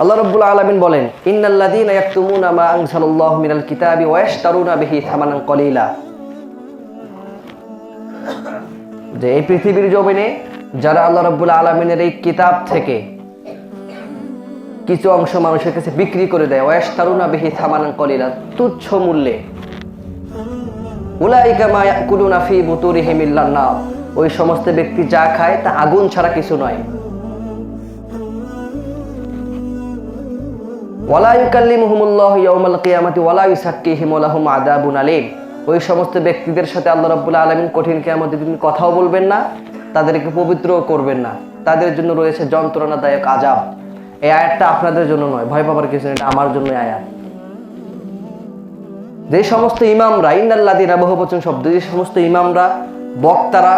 আল্লাহ রাব্বুল আলামিন বলেন ইয়াকতুমুনা মা মিনাল কিতাবি ওয়া বিহি কলিলা। যে এই পৃথিবীর জমিনে যারা আল্লাহ রাব্বুল আলামিনের এই কিতাব থেকে কিছু অংশ মানুষের কাছে বিক্রি করে দেয় ওয়াশতারুনা বিহি থামানান কলিলা, তুচ্ছ মূল্যে। উলাইকা মা ইয়াকুলুনা ফি বুতুরিহিম ইল্লান নার ওই সমস্ত ব্যক্তি যা খায় তা আগুন ছাড়া কিছু নয়। ওয়ালা ইউকাল্লিমুহুমুল্লাহ ইয়াউমাল কিয়ামাতি ওয়ালা ইউসাক্কিহিম ওয়া লাহুম আযাবুন আলীম। ওই সমস্ত ব্যক্তিদের সাথে আল্লাহ রাব্বুল আলামিন কঠিন কিয়ামতের দিন কথাও বলবেন না, তাদেরকে পবিত্রও করবেন না। তাদের জন্য রয়েছে যন্ত্রণাদায়ক আযাব। এই আয়াতটা আপনাদের জন্য নয়, ভয় পাবার কিছু এটা আমার জন্য আয়াত। যে সমস্ত ইমামরা ইন্নাল্লাদিনা বহুবচন শব্দ, যে সমস্ত ইমামরা, বক্তারা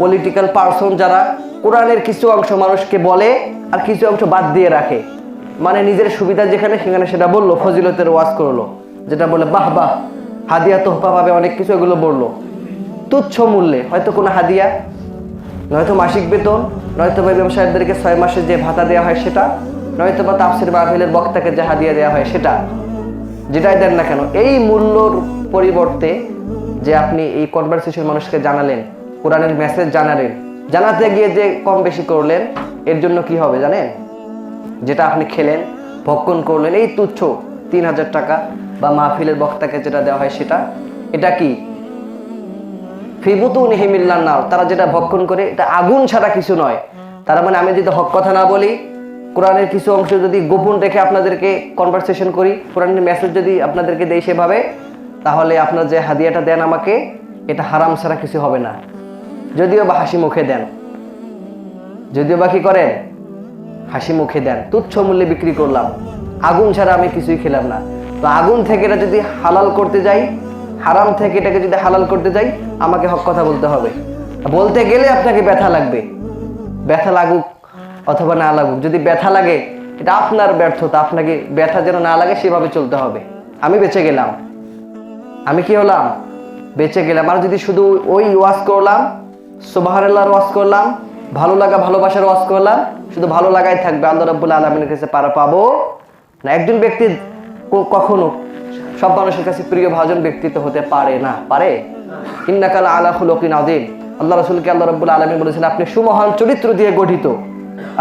পলিটিক্যাল পার্সন যারা, কোরআনের কিছু অংশ মানুষকে বলে আর কিছু অংশ বাদ দিয়ে রাখে। মানে নিজের সুবিধা যেখানে, সেখানে সেটা বলল, ফজিলতের ওয়াজ করল, যেটা বলে, বাহ বাহ, হাদিয়া তোহফা পাবে অনেক কিছু এগুলো বলল। তুচ্ছ মূল্যে, হয়তো কোনো হাদিয়া, নয়তো মাসিক বেতন, নয়তো বা ব্যবসায়ীদেরকে ছয় মাসে যে ভাতা দেওয়া হয় সেটা, নয়তো বা তাফসির মাহফিলের বক্তাকে যে হাদিয়া দেওয়া হয় সেটা, যেটাই দেন না কেন, এই মূল্যর পরিবর্তে যে আপনি এই কনভারসেশন মানুষকে জানালেন, কোরআনের মেসেজ জানালেন, জানাতে গিয়ে যে কম বেশি করলেন, এর জন্য কি হবে জানেন? যেটা আপনি খেলেন, ভক্ষণ করলেন, এই তুচ্ছ তিন হাজার টাকা বা মাহফিলের বক্তাকে যেটা দেওয়া হয় সেটা, এটা কি? ফিবুতু নিহিমিল্লার নাও তারা যেটা ভক্ষণ করে, এটা আগুন ছাড়া কিছু নয়। তার মানে আমি যদি হক কথা না বলি, কোরআনের কিছু অংশ যদি গোপন রেখে আপনাদেরকে কনভারসেশন করি, কোরআনের মেসেজ যদি আপনাদেরকে দেই সেভাবে, তাহলে আপনার যে হাদিয়াটা দেন আমাকে, এটা হারাম ছাড়া কিছু হবে না। যদিও বা হাসি মুখে দেন। যদিও বা কি করেন? হাসি মুখে দেন, তুচ্ছ মূল্যে বিক্রি করলাম। আগুন ছাড়া আমি কিছুই খেলাম না। তো আগুন থেকে এটা যদি হালাল করতে যাই, হারাম থেকে এটাকে যদি হালাল করতে যাই, আমাকে হক কথা বলতে হবে। বলতে গেলে আপনাকে ব্যথা লাগবে। ব্যথা লাগুক অথবা না লাগুক, যদি ব্যথা লাগে, এটা আপনার ব্যর্থতা, আপনাকে ব্যথা যেন না লাগে সেভাবে চলতে হবে। আমি বেঁচে গেলাম। আমি কি হলাম? বেঁচে গেলাম। আর যদি শুধু ওই ওয়াজ করলাম সোবাহার ওয়াজ করলাম, ভালো লাগা, ভালোবাসার ওয়াজ করলাম শুধু ভালো লাগাই থাকবে, আল্লাহ রব্বুল আলমিনের কাছে পারা পাবো। না, একজন ব্যক্তি কখনো সব মানুষের কাছে প্রিয় ভাজন ব্যক্তিত্ব হতে পারে না। পারে? ইন্নাকাল আলা খুলকিন আদিম আল্লাহ রসুলকে আল্লাহ রব্বুল আলমী বলেছেন, আপনি সুমহান চরিত্র দিয়ে গঠিত।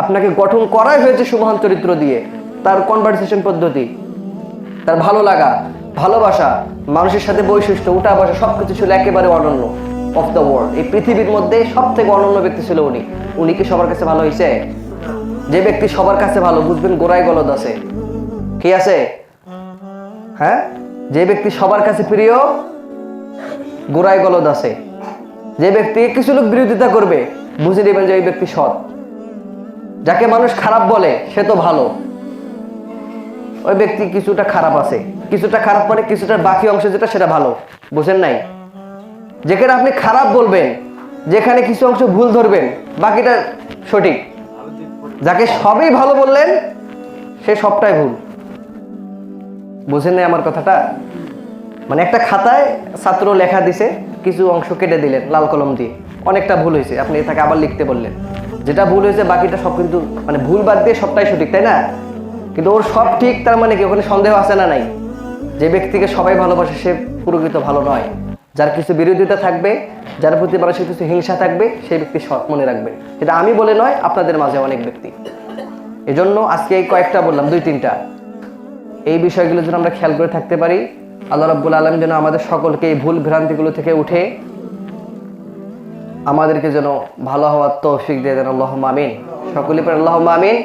আপনাকে গঠন করাই হয়েছে সুমহান চরিত্র দিয়ে। তার কনভারসেশন পদ্ধতি, তার ভালো লাগা, ভালোবাসা, মানুষের সাথে বৈশিষ্ট্য, উঠা বসা, সবকিছু ছিল একেবারে অনন্য অফ দ্য ওয়ার্ল্ড এই পৃথিবীর মধ্যে সব থেকে অনন্য ব্যক্তি ছিল উনি। উনি কি সবার কাছে ভালো হয়েছে? যে ব্যক্তি সবার কাছে ভালো, বুঝবেন গোড়ায় গলদ আছে। কি আছে? হ্যাঁ? যে ব্যক্তি সবার কাছে প্রিয়, গোড়ায় গলদ আছে। যে ব্যক্তি, কিছু লোক বিরোধিতা করবে, বুঝে নেবেন যে ওই ব্যক্তি সৎ। যাকে মানুষ খারাপ বলে, সে তো ভালো। ওই ব্যক্তি কিছুটা খারাপ আছে। কিছুটা খারাপ মানে কিছুটা বাকি অংশ যেটা, সেটা ভালো। বুঝেন নাই? যেখানে আপনি খারাপ বলবেন, যেখানে কিছু অংশ ভুল ধরবেন, বাকিটা সঠিক। যাকে সবই ভালো বললেন, সে সবটাই ভুল। বুঝেন নাই আমার কথাটা? মানে একটা খাতায় ছাত্র লেখা দিছে, কিছু অংশ কেটে দিলেন লাল কলম দিয়ে। অনেকটা ভুল হয়েছে, আপনি তাকে আবার লিখতে বললেন। যেটা ভুল হয়েছে, বাকিটা সব কিন্তু মানে ভুল বাদ দিয়ে সবটাই সঠিক, তাই না? কিন্তু ওর সব ঠিক, তার মানে কি, ওখানে সন্দেহ আছে না নাই? যে ব্যক্তিকে সবাই ভালোবাসে, সে পুরোকৃত ভালো নয়। যার কিছু বিরোধিতা থাকবে, যার প্রতি মানুষের কিছু হিংসা থাকবে, সেই ব্যক্তি সৎ মনে রাখবে। এটা আমি বলে নয়, আপনাদের মাঝে অনেক ব্যক্তি। এজন্য আজকে এই কয়েকটা বললাম, দুই, তিনটা। এই বিষয়গুলো যেন আমরা খেয়াল করে থাকতে পারি, আল্লাহ রাব্বুল আলম যেন আমাদের সকলকে এই ভুল ভ্রান্তিগুলো থেকে উঠে আমাদেরকে যেন ভালো হওয়ার তৌফিক দিয়ে দেন। আল্লাহ আমিন। সকলে পরে আল্লাহ আমিন।